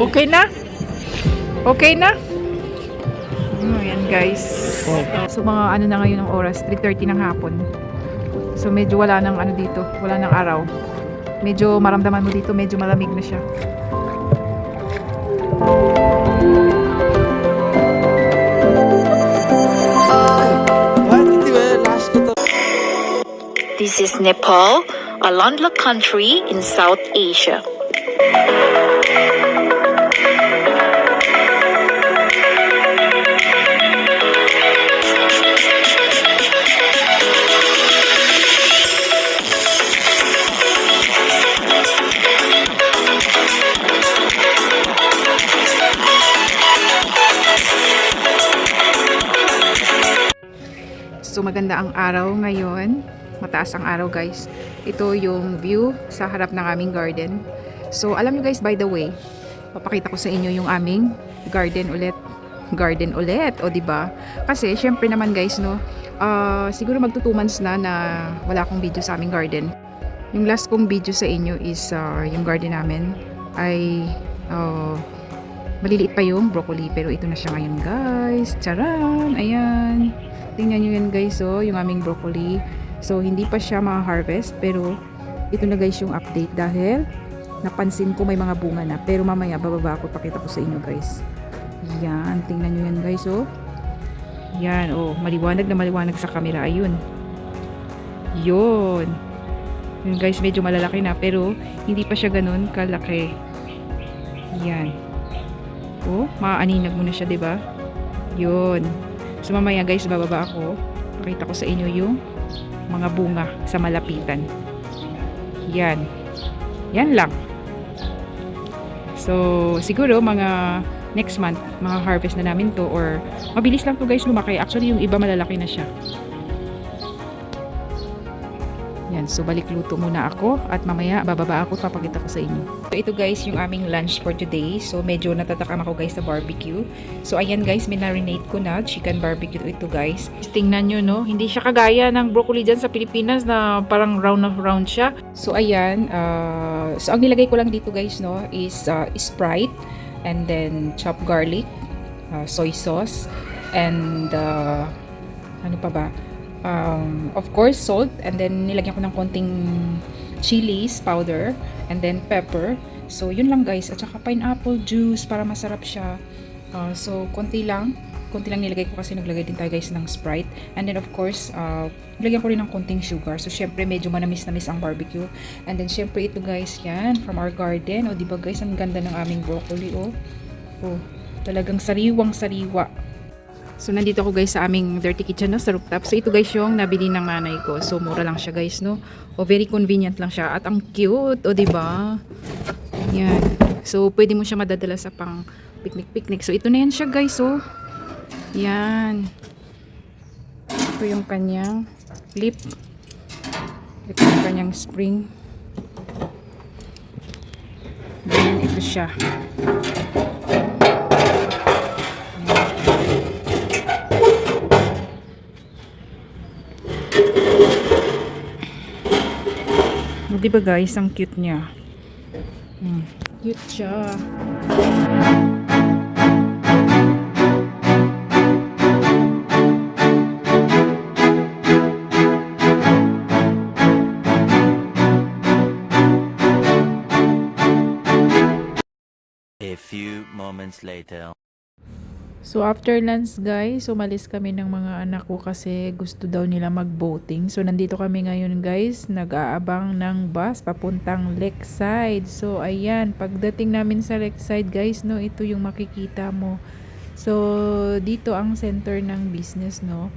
Okay na? Okay na? Oh, yan guys. So mga ano na ngayon ng oras, 3.30 ng hapon. So medyo wala nang ano dito, wala nang araw. Medyo maramdaman mo dito, medyo malamig na siya. This is Nepal, a landlocked country in South Asia. So maganda ang araw ngayon. Mataas ang araw guys. Ito yung view sa harap ng aming garden. So alam nyo guys by the way, papakita ko sa inyo yung aming garden ulit. Garden ulit, o ba? Kasi syempre naman guys no, ah, siguro magto 2 months na na wala akong video sa aming garden. Yung last kong video sa inyo is ah, yung garden namin ay ah, maliliit pa yung broccoli pero ito na siya ngayon guys. Charan! Ayan. Tingnan nyo yan guys oh, yung aming broccoli. So hindi pa siya ma-harvest pero ito na guys yung update dahil napansin ko may mga bunga na pero mamaya bababa ako pakita ko sa inyo guys. Yan, tingnan nyo yan guys oh. Yan oh, maliwanag na maliwanag sa camera. Ayun. Yun. Yun guys, medyo malalaki na pero hindi pa siya ganun kalaki. Yan. Oh, maaaninag mo na siya, ba? 'Yun. So mamaya guys, bababa ako. Pakita ko sa inyo yung mga bunga sa malapitan. Yan. Yan lang. So, siguro mga next month, mga harvest na namin to or mabilis lang to guys lumaki. Actually, yung iba malalaki na siya. Yan, so balik luto muna ako at mamaya bababa ako papakita ko sa inyo. So ito guys yung aming lunch for today. So medyo natatakam ako guys sa barbecue. So ayan guys, minarinate ko na chicken barbecue ito guys. Tingnan nyo no, hindi siya kagaya ng broccoli dyan sa Pilipinas na parang round of round siya. So ayan, uh, so ang nilagay ko lang dito guys no is uh, Sprite and then chopped garlic, uh, soy sauce and uh, ano pa ba? Um, of course salt and then nilagyan ko ng konting chilies powder and then pepper. So yun lang guys. At saka pineapple juice para masarap siya. Uh, so konti lang. Konti lang nilagay ko kasi naglagay din tayo guys ng Sprite. And then of course uh, nilagyan ko rin ng konting sugar. So syempre medyo manamis namis ang barbecue. And then syempre ito guys yan from our garden. O diba guys ang ganda ng aming broccoli oh, oh talagang sariwang sariwa So, nandito ako guys sa aming dirty kitchen no, sa rooftop. So, ito guys yung nabili ng nanay ko. So, mura lang siya guys, no? O, very convenient lang siya. At ang cute, o, diba? Yan. So, pwede mo siya madadala sa pang picnic-picnic. So, ito na yan siya guys, oh. Yan. Ito yung kanyang lip. Ito yung kanyang spring. Then, ito siya. Di ba guys, ang cute niya. Hmm, cute siya. A few moments later. So after lunch guys, umalis kami ng mga anak ko kasi gusto daw nila mag-boating. So nandito kami ngayon guys, nag-aabang ng bus papuntang Lakeside. So ayan, pagdating namin sa Lakeside guys, no, ito yung makikita mo. So dito ang center ng business, no.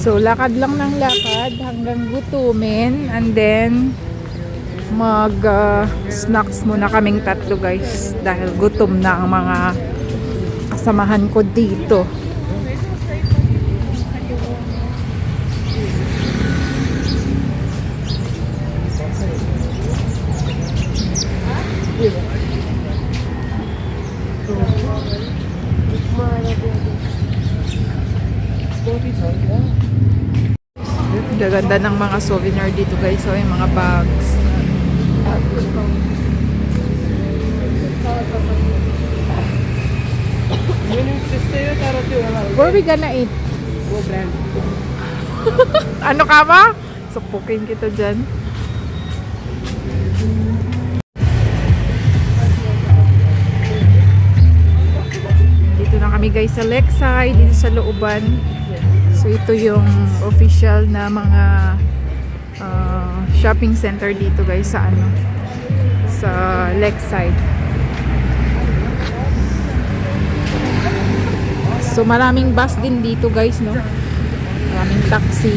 So, lakad lang ng lakad hanggang gutumin and then mag uh, snacks muna kaming tatlo guys dahil gutom na ang mga kasamahan ko dito. Gaganda ng mga souvenir dito guys. So, yung mga bags. Where we gonna eat? ano ka ba? Supukin kita dyan. Dito na kami guys sa Lakeside, dito sa looban. So ito yung official na mga ah, shopping center dito guys sa ano sa Lakeside. So maraming bus din dito guys no. Maraming taxi.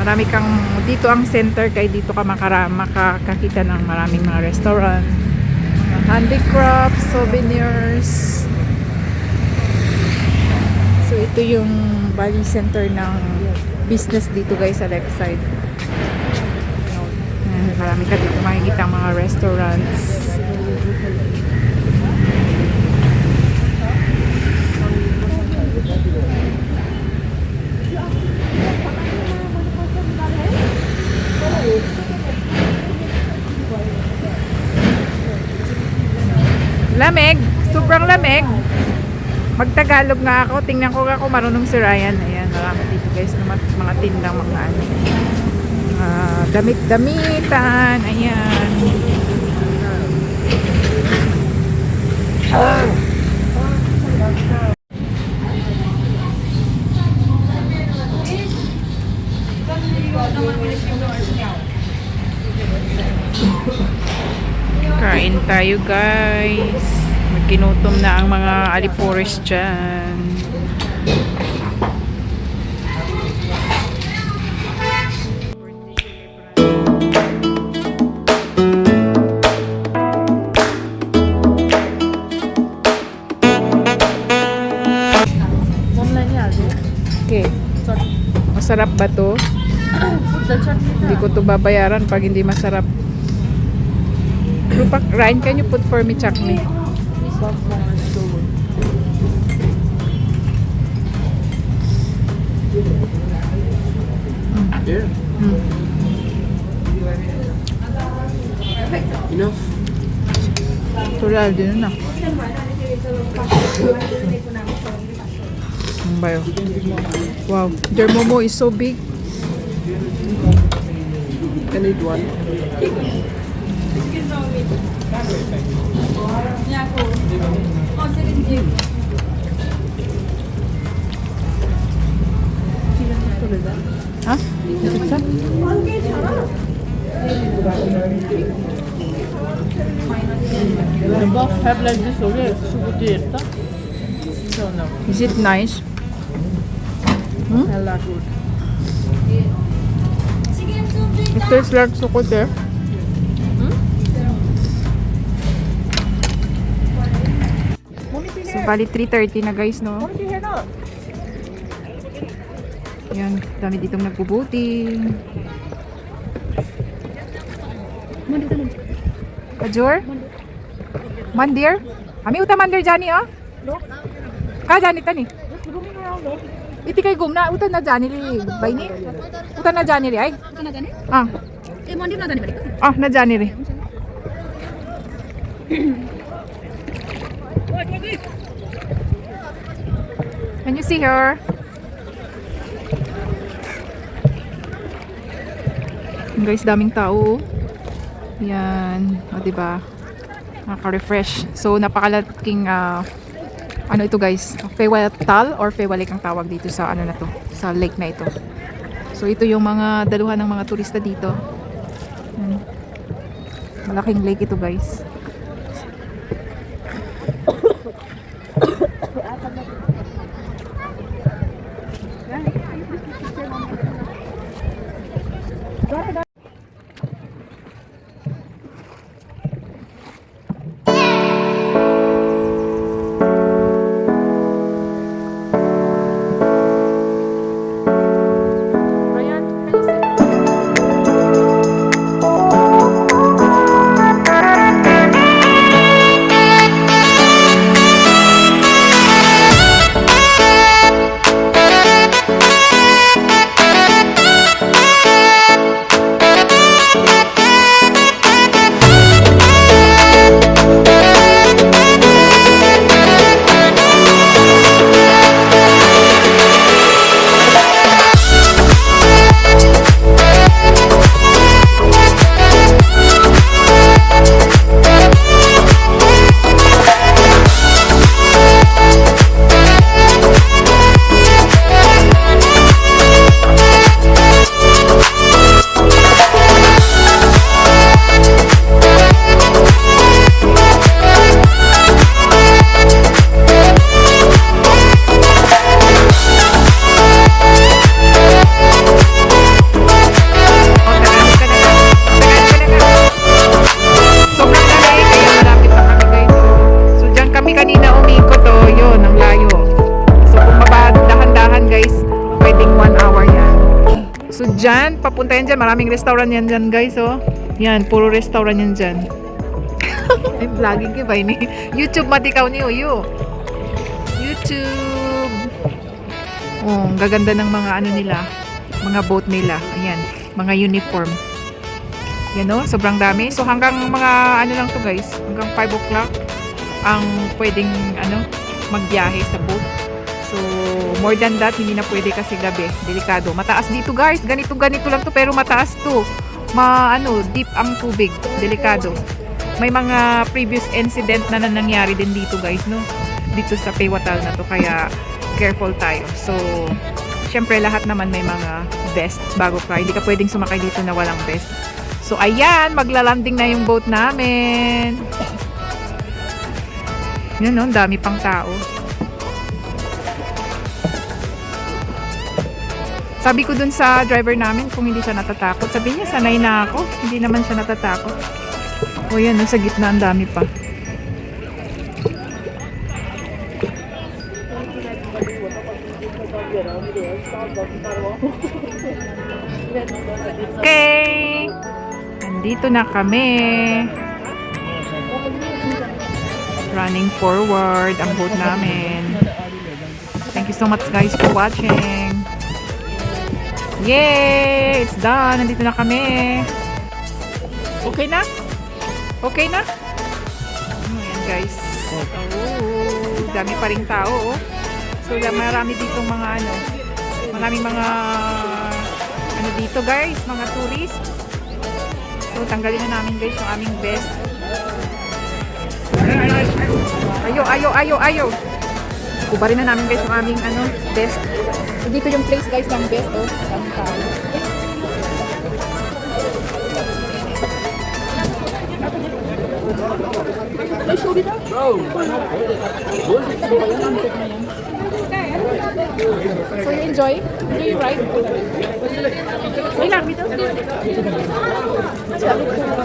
Marami kang dito ang center kay dito ka makara, makakakita ng maraming mga restaurant, handicrafts, souvenirs. Ito yung Bali Center ng business dito guys sa Lakeside. Ayan, Marami ka dito makikita mga restaurants. Magtagalog nga ako. Tingnan ko kung marunong si Ryan. Ayan, marami dito guys na mga, tindang mga ano. ah, damit-damitan. Ayan. Kain tayo guys. Magkinutom na ang mga alipores dyan. Okay. Masarap ba to? Hindi ko to babayaran pag hindi masarap. Rupak, Ryan, can you put for me chutney? Tural din na. Ang bayo. Wow. Their momo is so big. Can I eat one? Have like this only äta. So no, Is it nice? I like good. It tastes like sukot eh. So, bali 3.30 na guys, no? Yan, dami ditong nagbubuting. Kajor? Mandir? Ami uta mandir jani ah? Ka jani tani? Iti kay gumna uta na jani li bayni? Uta na jani li ay? Ah. Ah, na jani ri. Can you see her? Guys, daming tao. Yan. O, diba? Nakaka-refresh. So, napakalaking ah, ano ito guys? Fewatal or Fewalik ang tawag dito sa ano na to? Sa lake na ito. So, ito yung mga daluhan ng mga turista dito. Yan. Malaking lake ito guys. mapunta yan dyan. Maraming restaurant yan dyan, guys, oh. Yan, puro restaurant yan dyan. Ay, vlogging ka ba ini? YouTube matikaw ni Uyo. YouTube. Oh, gaganda ng mga ano nila. Mga boat nila. Ayan, mga uniform. Yan oh, sobrang dami. So hanggang mga ano lang to guys, hanggang 5 o'clock ang pwedeng ano magbiyahe sa boat. So more than that, hindi na pwede kasi gabi. Delikado. Mataas dito guys. Ganito ganito lang to pero mataas to. Ma ano, deep ang tubig. Delikado. May mga previous incident na, na nangyari din dito guys, no? Dito sa Pewatal na to kaya careful tayo. So syempre lahat naman may mga vest bago ka. Hindi ka pwedeng sumakay dito na walang vest. So ayan, maglalanding na yung boat namin. Yan no, dami pang tao. Sabi ko dun sa driver namin kung hindi siya natatakot. Sabi niya, sanay na ako. Hindi naman siya natatakot. O yan, sa gitna ang dami pa. Okay! Nandito na kami. Running forward ang boat namin. Thank you so much guys for watching. Yay! It's done! Nandito na kami. Okay na? Okay na? Ano yan guys? Oh, dami pa rin tao oh. So marami dito mga ano, maraming mga ano dito guys, mga tourist. So tanggalin na namin guys yung aming best. Ayo, ayo, ayo, ayo. Kubarin na namin guys yung aming ano, best. So, dito yung place guys ng best oh. Daming tao. So you enjoy? Enjoy your ride? Wait lang, dito.